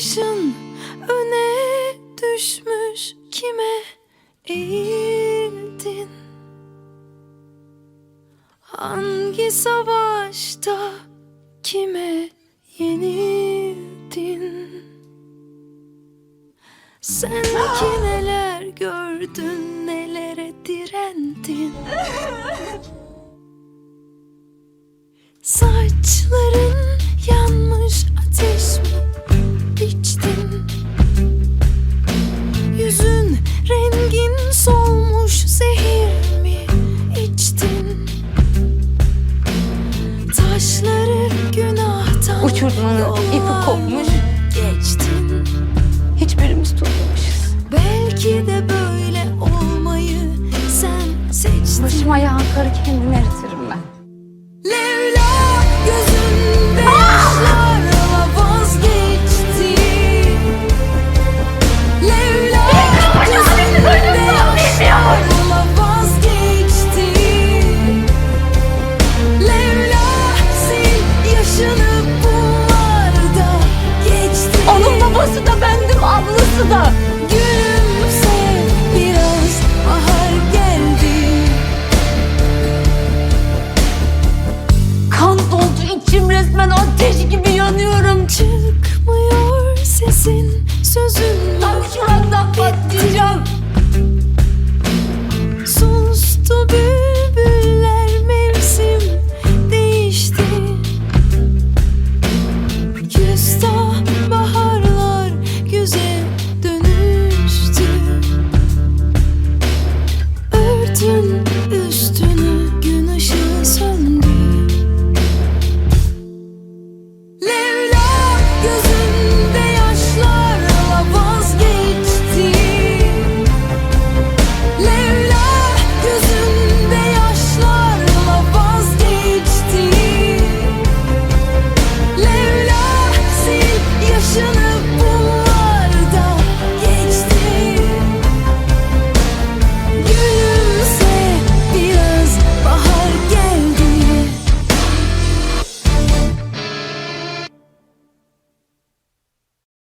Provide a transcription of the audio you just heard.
Başın öne düşmüş kime eğildin? Hangi savaşta kime yenildin? Sen ki neler gördün, nelere direndin? Saçların yanmış ateş Uçurdun onu, ipi kopmuş. Geçtin Hiçbirimiz tutmamışız. Belki de böyle olmayı sen seçtin Başım ayağım karı kendimi eritirim. resmen ateş gibi yanıyorum. Çıkmıyor sesin. Sözün Tam kulaktan bitti